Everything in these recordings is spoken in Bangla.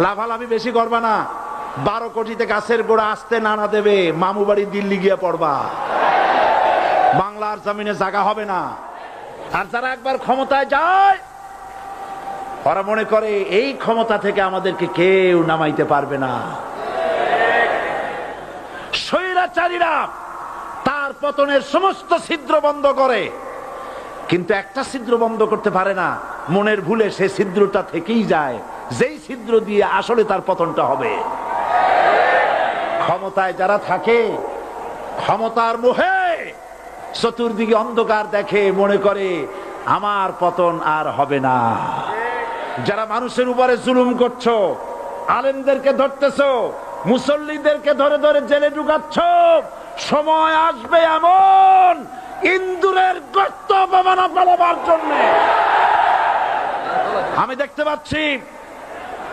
লাফালাফি বেশি করবা না। বারো কোটিতে গাছের গোড়া আসতে নানা দেবে, মামু বাড়ি দিল্লি গিয়ে পড়বা। বাংলার জমিনে জায়গা হবে না। আর যারা একবার ক্ষমতায় যায়, ওরা মনে করে এই ক্ষমতা থেকে আমাদেরকে কেউ নামাইতে পারবে না। স্বৈরাচারীরা তার পতনের সমস্ত ছিদ্র বন্ধ করে। কিন্তু একটা ছিদ্র বন্ধ করতে পারে না। মনের ভুলে সে ছিদ্রটা থেকেই যায়। যেই ছিদ্র দিয়ে আসলে তার পতনটা হবে। ক্ষমতায় যারা থাকে, ক্ষমতার মোহে চতুর্দিকে অন্ধকার দেখে মনে করে, আমার পতন আর হবে না। যারা মানুষের উপরে জুলুম করছ, আলেমদেরকে ধরতেছো, মুসল্লিদেরকে ধরে ধরে জেলে ঢুকাচ্ছ, সময় আসবে এমন ইন্দুরের গর্ত অপমানা পালাবার জন্য। আমি দেখতে পাচ্ছি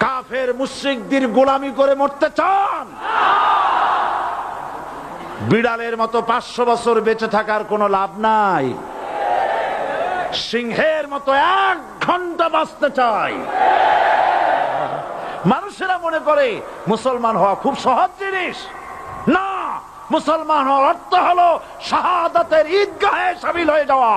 কাফের মুশ্রিকদের গোলামি করে মরতে চান। বিড়ালের মতো পাঁচশো বছর বেঁচে থাকার কোনো লাভ নাই। সিংহের মতো এক ঘণ্টা বাঁচতে চাই। মানুষেরা মনে করে মুসলমান হওয়া খুব সহজ জিনিস। না, মুসলমান হওয়ার অর্থ হলো শাহাদাতের ঈদগাহে সামিল হয়ে যাওয়া।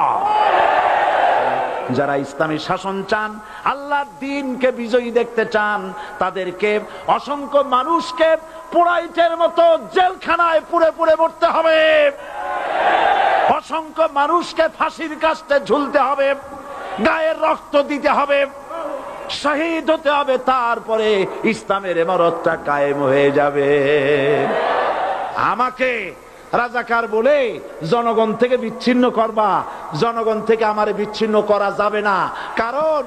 যারা ইসলামী শাসন চান, আল্লাহর দিনকে বিজয়ী দেখতে চান, তাদেরকে অসংখ্য মানুষকে পোড়াইটের মতো জেলখানায় পুড়ে পুড়ে মরতে হবে। অসংখ্য মানুষকে ফাঁসির কাস্তে ঝুলতে হবে গায়ের রক্ত দিতে হবে, শহীদ হতে হবে, তারপরে ইসলামের এমারতটা কায়েম হয়ে যাবে। আমাকে রাজাকার বলে, জনগণ থেকে বিচ্ছিন্ন করবা। জনগণ থেকে আমারে বিচ্ছিন্ন করা যাবে না। কারণ,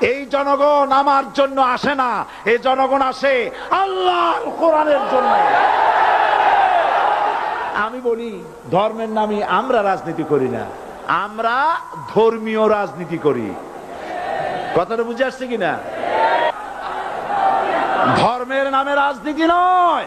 এই জনগণ আমার জন্য আসে না। এই জনগণ আসে আল্লাহ কোরআনের জন্য। আমি বলি, ধর্মের নামে আমরা রাজনীতি করি না। আমরা ধর্মীয় রাজনীতি করি। কথাটা বুঝে আসছে কিনা? ধর্মের নামে রাজনীতি নয়।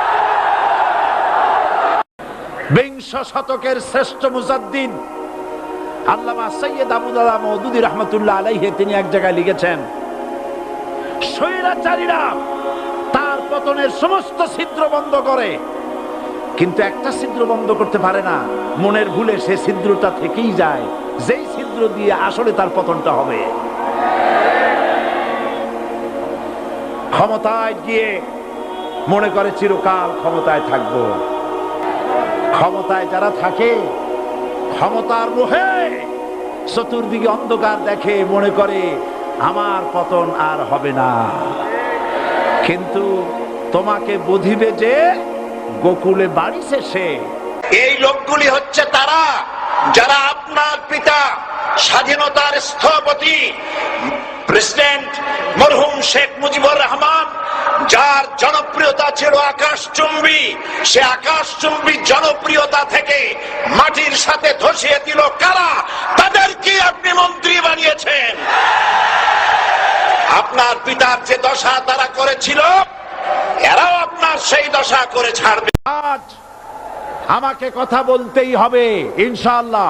বিংশ শতকের শ্রেষ্ঠ মুজাদ্দিন। আল্লামা সৈয়দ আবুদ আবুদাল্লাহ মৌদুদি রহমতুল্লাহ আলাইহে তিনি এক জায়গায় লিখেছেন, স্বৈরাচারীরা তার পতনের সমস্ত ছিদ্র বন্ধ করে। কিন্তু একটা ছিদ্র বন্ধ করতে পারে না, মনের ভুলে সে ছিদ্রটা থেকেই যায়। যেই ছিদ্র দিয়ে আসলে তার পতনটা হবে। ক্ষমতায় গিয়ে মনে করে চিরকাল ক্ষমতায় থাকব। ক্ষমতায় যারা থাকে, ক্ষমতার মোহে চতুর্দিকে অন্ধকার দেখে মনে করে, আমার পতন আর হবে না। কিন্তু তোমাকে বুঝিবে যে গোকুলে বাড়ি শেষে এই লোকগুলি হচ্ছে তারা, যারা আপনার পিতা স্বাধীনতার স্থপতি প্রেসিডেন্ট মরহুম শেখ মুজিবুর রহমান, যার জনপ্রিয়তা ছিল আকাশচুম্বী সে আকাশচুম্বী জনপ্রিয়তা থেকে মাটির সাথে ধসিয়ে দিল কারা? তাদেরকে আপনি মন্ত্রী বানিয়েছেন। আপনার পিতার যে দশা তারা করেছিল, এরাও আপনার সেই দশা করে ছাড়বে। আজ আমাকে কথা বলতেই হবে, ইনশাআল্লাহ।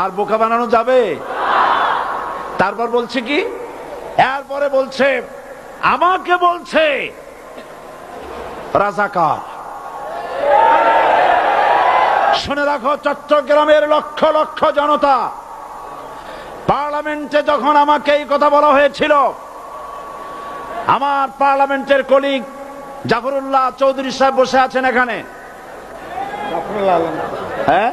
আর বোকা বানানো যাবে? তারপর বলছে কি? এরপরে বলছে আমাকে বলছে রাজাকার। শুনে রাখো চট্টগ্রামের লক্ষ লক্ষ জনতা পার্লামেন্টে যখন আমাকে এই কথা বলা হয়েছিল আমার পার্লামেন্টের কলিগ জাফরুল্লাহ চৌধুরী সাহেব বসে আছেন এখানে। হ্যাঁ?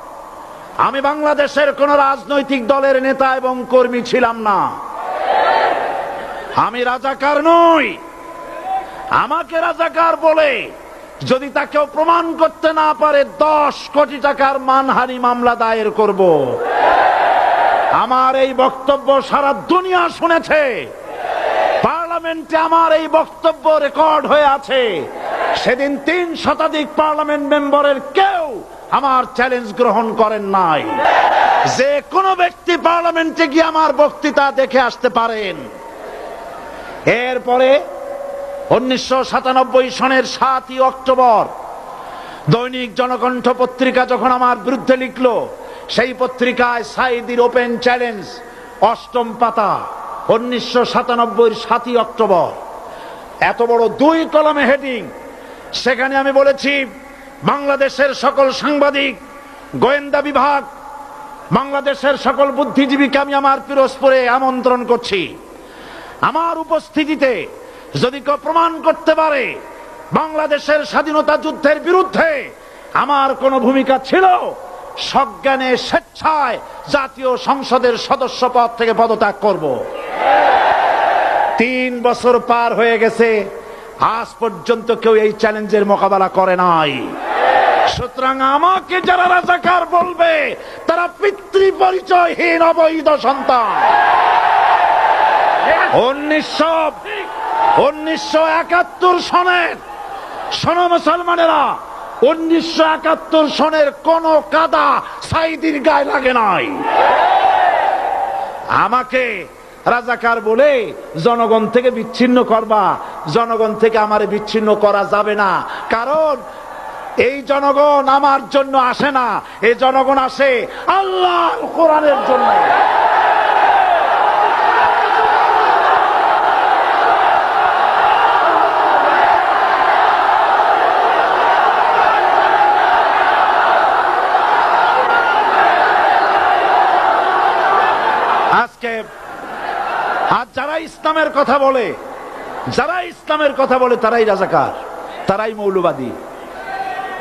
আমি বাংলাদেশের কোন রাজনৈতিক দলের নেতা এবং কর্মী ছিলাম না। আমি রাজাকার নই। আমাকে রাজাকার বলে যদি তাকেও প্রমাণ করতে না পারে, দশ কোটি টাকার মানহানি মামলা দায়ের করব। আমার এই বক্তব্য সারা দুনিয়া শুনেছে। পার্লামেন্টে আমার এই বক্তব্য রেকর্ড হয়ে আছে। সেদিন তিন শতাধিক পার্লামেন্ট মেম্বারের কেউ আমার চ্যালেঞ্জ গ্রহণ করেন নাই। যে কোনো ব্যক্তি পার্লামেন্টে গিয়ে আমার বক্তৃতা দেখে আসতে পারেন। এরপরে উনিশশো সাতানব্বই সনের সাতই অক্টোবর দৈনিক জনকণ্ঠ পত্রিকা যখন আমার বিরুদ্ধে লিখল, সেই পত্রিকায় সাইদির ওপেন চ্যালেঞ্জ অষ্টম পাতা, উনিশশো সাতানব্বই সাতই অক্টোবর। এত বড় দুই কলমে হেডিং। সেখানে আমি বলেছি বাংলাদেশের সকল সাংবাদিক, গোয়েন্দা বিভাগ, বাংলাদেশের সকল বুদ্ধিজীবীকে আমি আমার পিরোজপুরে আমন্ত্রণ করছি। আমার উপস্থিতিতে যদি কেউ প্রমাণ করতে পারে, বাংলাদেশের স্বাধীনতা যুদ্ধের বিরুদ্ধে আমার কোনো ভূমিকা ছিল, সজ্ঞানে স্বেচ্ছায় জাতীয় সংসদের সদস্য পদ থেকে পদত্যাগ করব। তিন বছর পার হয়ে গেছে, আজ পর্যন্ত কেউ এই চ্যালেঞ্জের মোকাবেলা করে নাই। সুতরাং আমাকে যারা রাজাকার বলবে তারা পিতৃ পরিচয়হীন অবৈধ সন্তান। উনিশশো উনিশশো একাত্তর সনের শোনো মুসলমানেরা উনিশশো একাত্তর সনের কোন কাদা সাইদির গায়ে লাগে নাই। আমাকে রাজাকার বলে জনগণ থেকে বিচ্ছিন্ন করবা জনগণ থেকে আমার বিচ্ছিন্ন করা যাবে না। কারণ এই জনগণ আমার জন্য আসে না এই জনগণ আসে আল্লাহ কোরআনের জন্য। আজকে আর যারা ইসলামের কথা বলে, যারা ইসলামের কথা বলে তারাই রাজাকার, তারাই মৌলবাদী।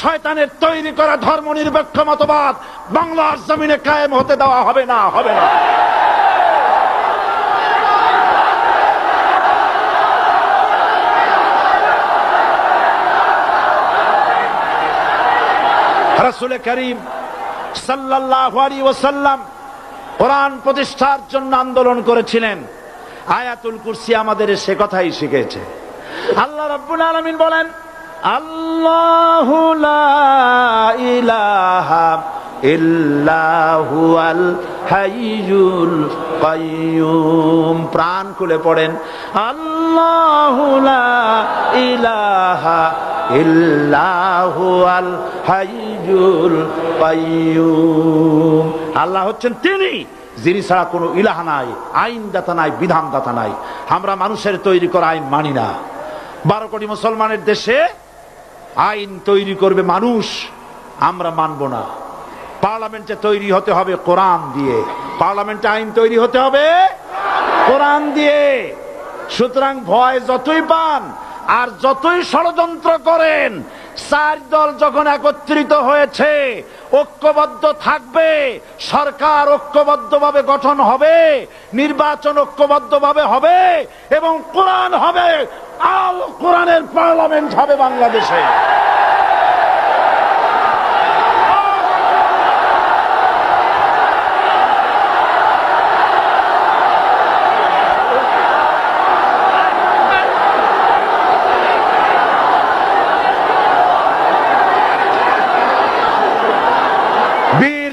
শয়তানের তৈরি করা ধর্ম নিরপেক্ষ মতবাদ বাংলার জমিনে কায়েম হতে দেওয়া হবে না হবে না। রসুল করিম সাল্লাল্লাহু আলাইহি ওয়াসাল্লাম কোরআন প্রতিষ্ঠার জন্য আন্দোলন করেছিলেন। আয়াতুল কুরসি আমাদের সে কথাই শিখেছে। আল্লাহ রাব্বুল আলামিন বলেন আল্লাহু লা ইলাহা ইল্লাহু আল হাইয়ুল কাইয়ুম। প্রাণ খুলে পড়েন। আল্লাহু লা ইলাহা ইল্লাহু আল হাইয়ুল কাইয়ুম। আল্লাহ হচ্ছেন তিনি, যিনি ছাড়া কোনো ইলাহা নাই, আইনদাতা নাই, বিধানদাতা নাই। আমরা মানুষের তৈরি করা আইন মানি না। বারো কোটি মুসলমানের দেশে আইন তৈরি করবে মানুষ, আমরা মানব না। পার্লামেন্টে তৈরি হতে হবে কোরআন দিয়ে। পার্লামেন্টে আইন তৈরি হতে হবে কোরআন দিয়ে। সুতরাং ভয় যতই পান, আর যতই ষড়যন্ত্র করেন চার দল যখন একত্রিত হয়েছে, ঐক্যবদ্ধ থাকবে, সরকার ঐক্যবদ্ধভাবে গঠন হবে, নির্বাচন ঐক্যবদ্ধভাবে হবে এবং কোরআন হবে, আল কোরআনের পার্লামেন্ট হবে বাংলাদেশে বীর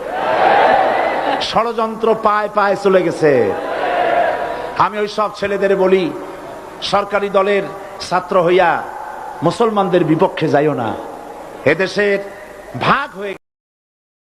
ষড়যন্ত্র পায় পায় চলে গেছে। আমি ওই সব ছেলেদের বলি, সরকারি দলের ছাত্র হইয়া মুসলমানদের বিপক্ষে যাইও না। এদেশের ভাগ হয়ে